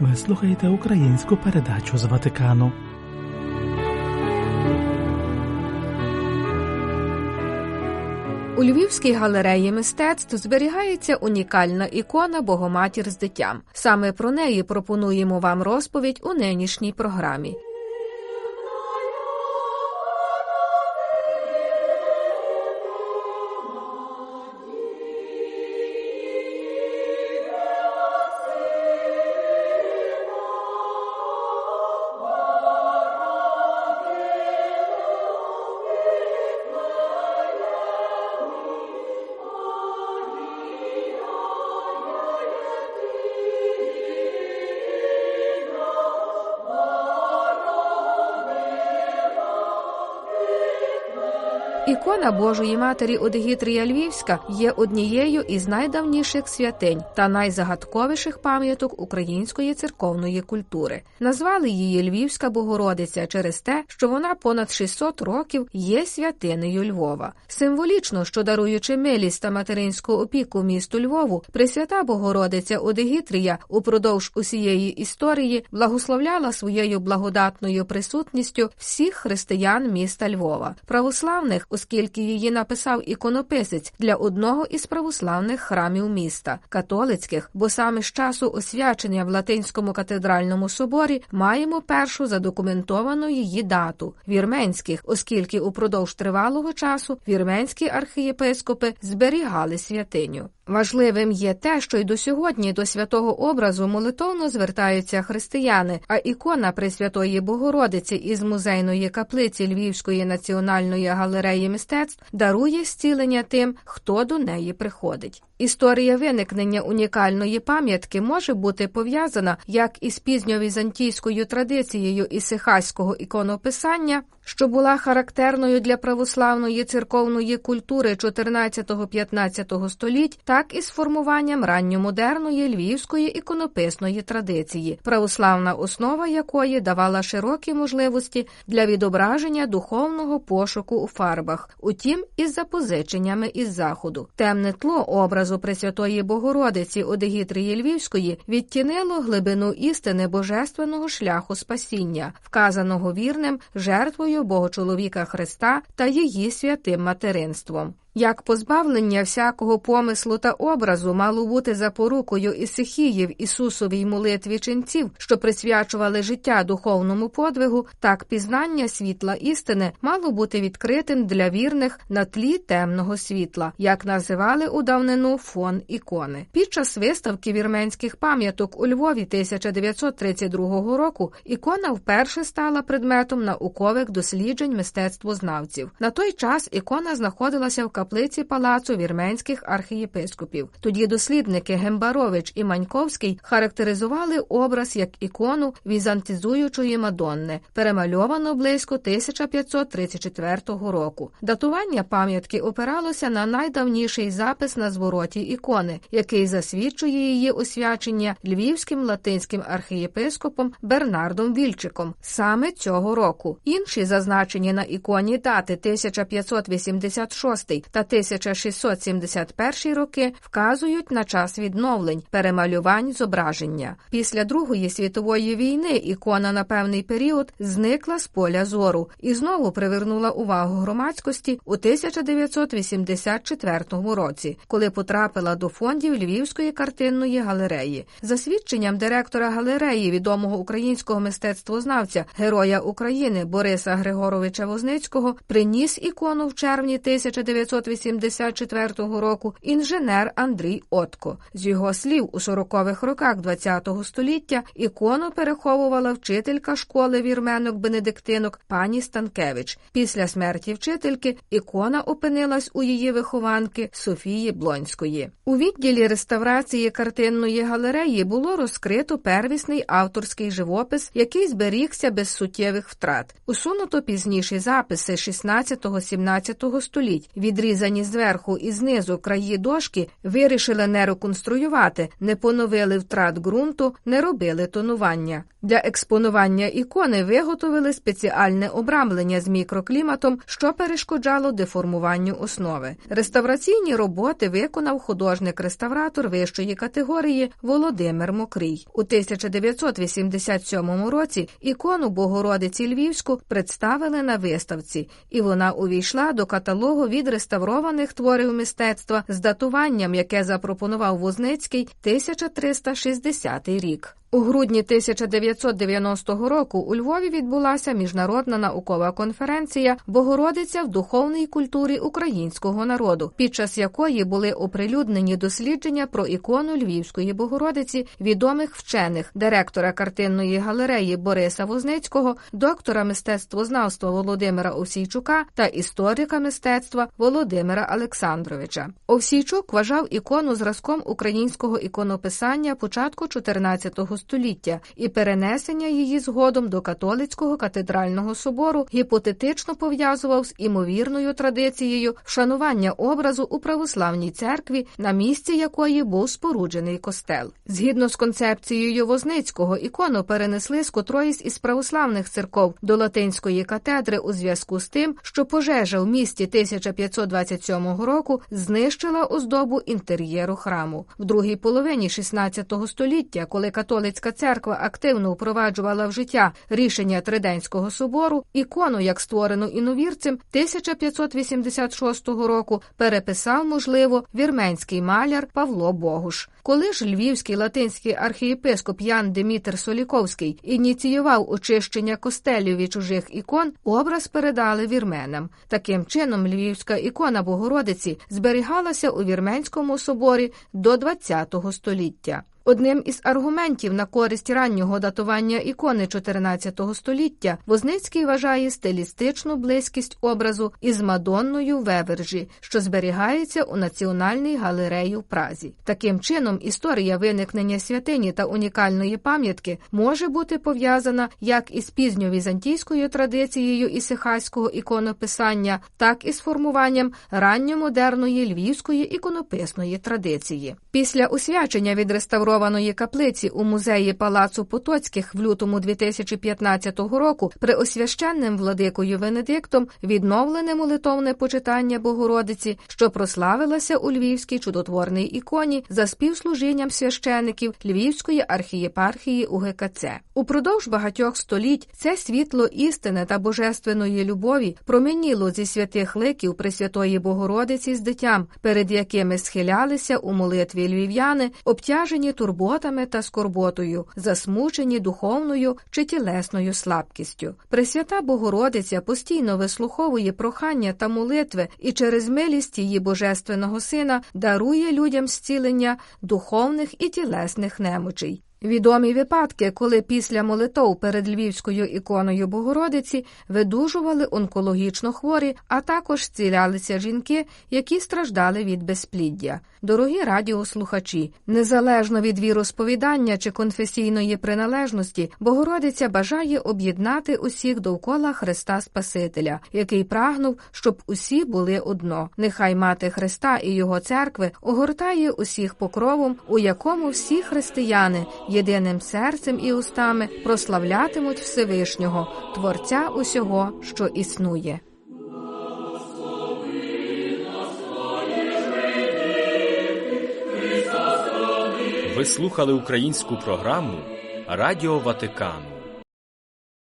Ви слухаєте українську передачу з Ватикану. У Львівській галереї мистецтв зберігається унікальна ікона Богоматір з дитям. Саме про неї пропонуємо вам розповідь у нинішній програмі. Ікона Божої Матері Одегітрія Львівська є однією із найдавніших святинь та найзагадковіших пам'яток української церковної культури. Назвали її Львівська Богородиця через те, що вона понад 600 років є святинею Львова. Символічно, що даруючи милість та материнську опіку місту Львову, Пресвята Богородиця Одегітрія упродовж усієї історії благословляла своєю благодатною присутністю всіх християн міста Львова, православних оскільки її написав іконописець для одного із православних храмів міста, католицьких, бо саме з часу освячення в Латинському катедральному соборі маємо першу задокументовану її дату вірменських, оскільки упродовж тривалого часу вірменські архієпископи зберігали святиню. Важливим є те, що й до сьогодні до святого образу молитовно звертаються християни, а ікона Пресвятої Богородиці із музейної каплиці Львівської національної галереї мистецтв дарує зцілення тим, хто до неї приходить. Історія виникнення унікальної пам'ятки може бути пов'язана як із пізньовізантійською традицією ісихаського іконописання, що була характерною для православної церковної культури 14-15 століть, так і з формуванням ранньомодерної львівської іконописної традиції, православна основа якої давала широкі можливості для відображення духовного пошуку у фарбах, утім із запозиченнями із заходу. Темне тло образу Пресвятої Богородиці Одегітрії Львівської відтінило глибину істини божественного шляху спасіння, вказаного вірним жертвою Богочоловіка Христа та її святим материнством. Як позбавлення всякого помислу та образу мало бути запорукою ісихіїв Ісусовій молитві ченців, що присвячували життя духовному подвигу, так пізнання світла істини мало бути відкритим для вірних на тлі темного світла, як називали у давнину фон ікони. Під час виставки вірменських пам'яток у Львові 1932 року ікона вперше стала предметом наукових досліджень мистецтвознавців. На той час ікона знаходилася в каплиці палацу вірменських архієпископів. Тоді дослідники Гембарович і Маньковський характеризували образ як ікону візантизуючої Мадонни, перемальовано близько 1534 року. Датування пам'ятки опиралося на найдавніший запис на звороті ікони, який засвідчує її освячення львівським латинським архієпископом Бернардом Вільчиком саме цього року. Інші зазначені на іконі дати 1586 та 1671 роки вказують на час відновлень, перемалювань зображення. Після Другої світової війни ікона на певний період зникла з поля зору і знову привернула увагу громадськості у 1984 році, коли потрапила до фондів Львівської картинної галереї. За свідченням директора галереї, відомого українського мистецтвознавця, героя України Бориса Григоровича Возницького, приніс ікону в червні 1984 року інженер Андрій Отко. З його слів, у 40-х роках ХХ століття ікону переховувала вчителька школи вірменок бенедиктинок пані Станкевич. Після смерті вчительки ікона опинилась у її вихованки Софії Блонської. У відділі реставрації картинної галереї було розкрито первісний авторський живопис, який зберігся без суттєвих втрат. Усунуто пізніші записи 16-17 століть, відрізано обрізані зверху і знизу краї дошки вирішили не реконструювати, не поновили втрат ґрунту, не робили тонування. Для експонування ікони виготовили спеціальне обрамлення з мікрокліматом, що перешкоджало деформуванню основи. Реставраційні роботи виконав художник-реставратор вищої категорії Володимир Мокрій. У 1987 році ікону Богородиці Львівську представили на виставці, і вона увійшла до каталогу відреставрованих творів мистецтва з датуванням, яке запропонував Возницький 1360 рік. У грудні 1990 року у Львові відбулася міжнародна наукова конференція Богородиця в духовній культурі українського народу, під час якої були оприлюднені дослідження про ікону Львівської Богородиці відомих вчених директора картинної галереї Бориса Возницького, доктора мистецтвознавства Володимира Овсійчука та історика мистецтва Володимира Олександровича. Овсійчук вважав ікону зразком українського іконописання початку 14 століття століття і перенесення її згодом до католицького катедрального собору гіпотетично пов'язував з імовірною традицією вшанування образу у православній церкві, на місці якої був споруджений костел. Згідно з концепцією Возницького, ікону перенесли з котроїсь із православних церков до латинської катедри у зв'язку з тим, що пожежа в місті 1527 року знищила оздобу інтер'єру храму в другій половині 16 століття, коли католицька Католицька церква активно впроваджувала в життя рішення Триденського собору, ікону, як створену іновірцем, 1586 року переписав, можливо, вірменський маляр Павло Богуш. Коли ж львівський латинський архієпископ Ян Демітр Соліковський ініціював очищення костелів від чужих ікон, образ передали вірменам. Таким чином, львівська ікона Богородиці зберігалася у вірменському соборі до ХХ століття. Одним із аргументів на користь раннього датування ікони 14 століття Возницький вважає стилістичну близькість образу із Мадонною Вевержі, що зберігається у Національній галереї в Празі. Таким чином, історія виникнення святині та унікальної пам'ятки може бути пов'язана як із пізньовізантійською традицією ісихаського іконописання, так і з формуванням ранньомодерної львівської іконописної традиції. Після освячення від реставрованої каплиці у музеї Палацу Потоцьких в лютому 2015 року преосвященним владикою Венедиктом відновлене молитовне почитання Богородиці, що прославилася у Львівській чудотворній іконі за співслужінням священиків Львівської архієпархії УГКЦ. Упродовж багатьох століть це світло істини та божественної любові промініло зі святих ликів Пресвятої Богородиці з дитям, перед якими схилялися у молитві львів'яни, обтяжені турботами та скорботою, засмучені духовною чи тілесною слабкістю. Пресвята Богородиця постійно вислуховує прохання та молитви і через милість її божественного сина дарує людям зцілення духовних і тілесних немочей. Відомі випадки, коли після молитов перед львівською іконою Богородиці видужували онкологічно хворі, а також зцілялися жінки, які страждали від безпліддя. Дорогі радіослухачі, незалежно від віросповідання чи конфесійної приналежності, Богородиця бажає об'єднати усіх довкола Христа Спасителя, який прагнув, щоб усі були одно. Нехай мати Христа і Його церкви огортає усіх покровом, у якому всі християни єдиним серцем і устами прославлятимуть Всевишнього, Творця усього, що існує. Ви слухали українську програму Радіо Ватикану.